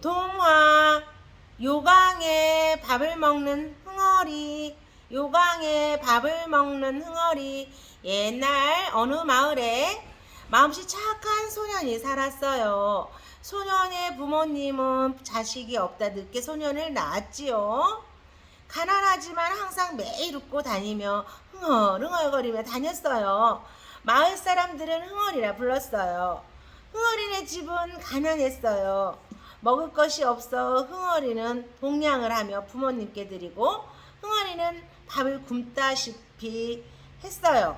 동화 요강에 밥을 먹는 흥얼이 요강에 밥을 먹는 흥얼이 옛날 어느 마을에 마음씨 착한 소년이 살았어요. 소년의 부모님은 자식이 없다 늦게 소년을 낳았지요. 가난하지만 항상 매일 웃고 다니며 흥얼흥얼거리며 다녔어요. 마을 사람들은 흥얼이라 불렀어요. 흥얼이네 집은 가난했어요. 먹을 것이 없어 흥얼이는 동냥을 하며 부모님께 드리고 흥얼이는 밥을 굶다시피 했어요.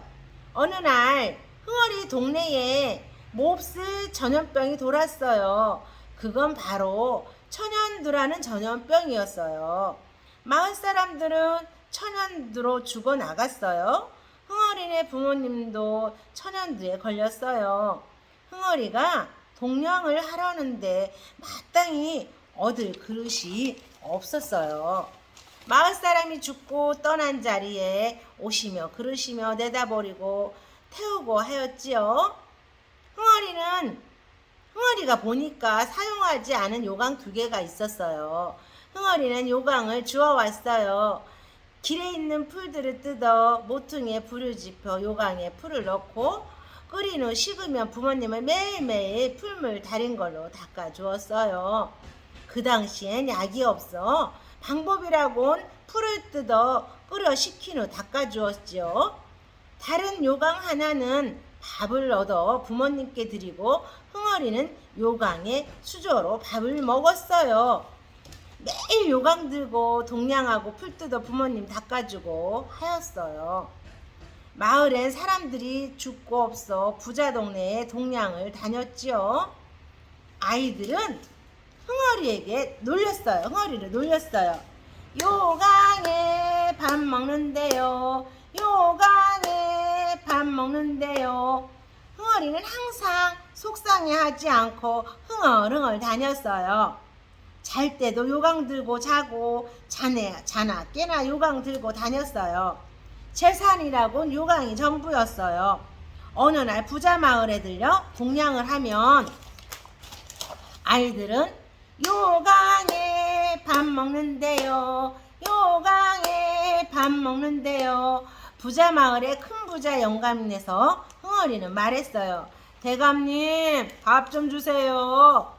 어느 날 흥얼이 동네에 몹쓸 전염병이 돌았어요. 그건 바로 천연두라는 전염병이었어요. 마을 사람들은 천연두로 죽어 나갔어요. 흥얼이네 부모님도 천연두에 걸렸어요. 흥얼이가 동냥을 하려는데 마땅히 얻을 그릇이 없었어요. 마을 사람이 죽고 떠난 자리에 오시며 그러시며 내다버리고 태우고 하였지요. 흥얼이는 흥얼이가 보니까 사용하지 않은 요강 두 개가 있었어요. 흥얼이는 요강을 주워 왔어요. 길에 있는 풀들을 뜯어 모퉁이에 불을 지펴 요강에 풀을 넣고 끓인 후 식으면 부모님을 매일매일 풀물 달인 걸로 닦아 주었어요. 그 당시엔 약이 없어 방법이라곤 풀을 뜯어 끓여 식힌 후 닦아 주었지요. 다른 요강 하나는 밥을 얻어 부모님께 드리고 흥얼이는 요강에 수저로 밥을 먹었어요. 매일 요강 들고 동냥하고 풀 뜯어 부모님 닦아주고 하였어요. 마을엔 사람들이 죽고 없어 부자 동네에 동냥을 다녔지요. 아이들은 흥얼이에게 놀렸어요. 흥얼이를 놀렸어요. 요강에 밥 먹는데요. 요강에 밥 먹는데요. 흥얼이는 항상 속상해하지 않고 흥얼흥얼 다녔어요. 잘 때도 요강 들고 자고 자네 자나 깨나 요강 들고 다녔어요. 재산이라곤 요강이 전부였어요. 어느 날 부자 마을에 들려 동냥을 하면 아이들은 요강에 밥 먹는데요. 요강에 밥 먹는데요. 부자 마을에 큰 부자 영감님에서 흥얼이는 말했어요. 대감님 밥 좀 주세요.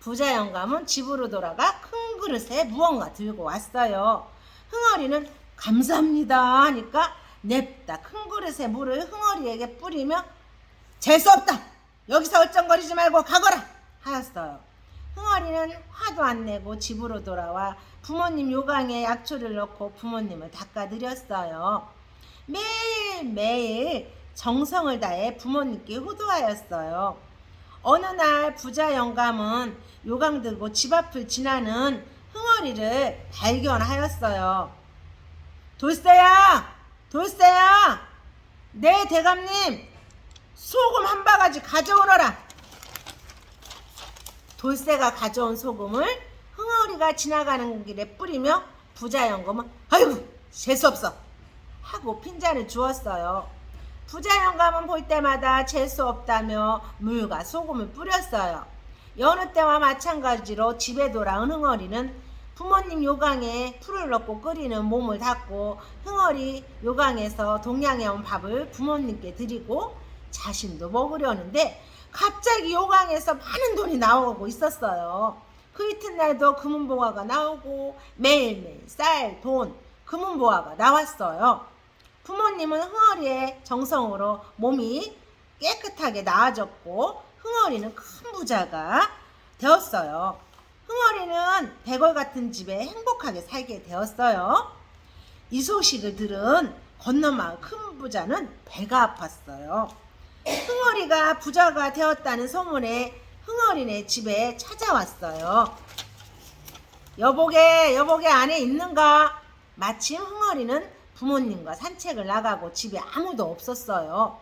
부자 영감은 집으로 돌아가 큰 그릇에 무언가 들고 왔어요. 흥얼이는 감사합니다 하니까 냅다 큰 그릇에 물을 흥얼이에게 뿌리며 재수 없다. 여기서 얼쩡거리지 말고 가거라 하였어요. 흥얼이는 화도 안 내고 집으로 돌아와 부모님 요강에 약초를 넣고 부모님을 닦아드렸어요. 매일매일 정성을 다해 부모님께 효도하였어요. 어느 날 부자 영감은 요강 들고 집 앞을 지나는 흥얼이를 발견하였어요. 돌쇠야! 돌쇠야! 네, 대감님! 소금 한 바가지 가져오너라! 돌쇠가 가져온 소금을 흥얼이가 지나가는 길에 뿌리며 부자 영감은 아이고 재수없어 하고 핀잔을 주었어요. 부자 영감은 볼 때마다 재수 없다며 물과 소금을 뿌렸어요. 여느 때와 마찬가지로 집에 돌아온 흥얼이는 부모님 요강에 풀을 넣고 끓이는 몸을 닦고 흥얼이 요강에서 동양에 온 밥을 부모님께 드리고 자신도 먹으려는데 갑자기 요강에서 많은 돈이 나오고 있었어요. 그 이튿날도 금은보화가 나오고 매일매일 쌀, 돈, 금은보화가 나왔어요. 부모님은 흥얼이의 정성으로 몸이 깨끗하게 나아졌고 흥얼이는 큰 부자가 되었어요. 흥얼이는 백월 같은 집에 행복하게 살게 되었어요. 이 소식을 들은 건너마을 큰 부자는 배가 아팠어요. 흥얼이가 부자가 되었다는 소문에 흥얼이네 집에 찾아왔어요. 여보게, 여보게 안에 있는가? 마침 흥얼이는 부모님과 산책을 나가고 집에 아무도 없었어요.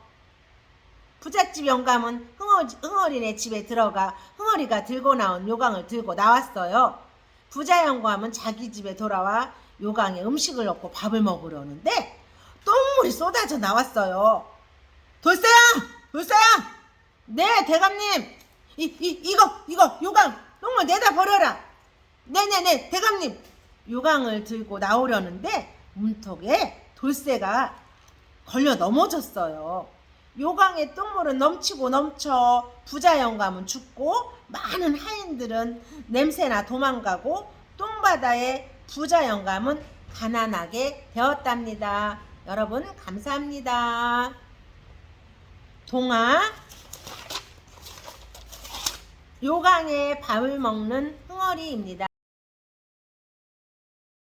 부잣집 영감은 흥얼, 흥얼이네 집에 들어가 흥얼이가 들고 나온 요강을 들고 나왔어요. 부자 영감은 자기 집에 돌아와 요강에 음식을 넣고 밥을 먹으려는데 똥물이 쏟아져 나왔어요. 돌쇠야! 돌쇠야! 네, 대감님! 이, 이, 이거, 이거, 요강! 똥물 내다 버려라. 네네네, 대감님. 요강을 들고 나오려는데 문턱에 돌쇠가 걸려 넘어졌어요. 요강의 똥물은 넘치고 넘쳐 부자 영감은 죽고 많은 하인들은 냄새나 도망가고 똥바다의 부자 영감은 가난하게 되었답니다. 여러분 감사합니다. 동화 요강의 밥을 먹는 흥어리입니다.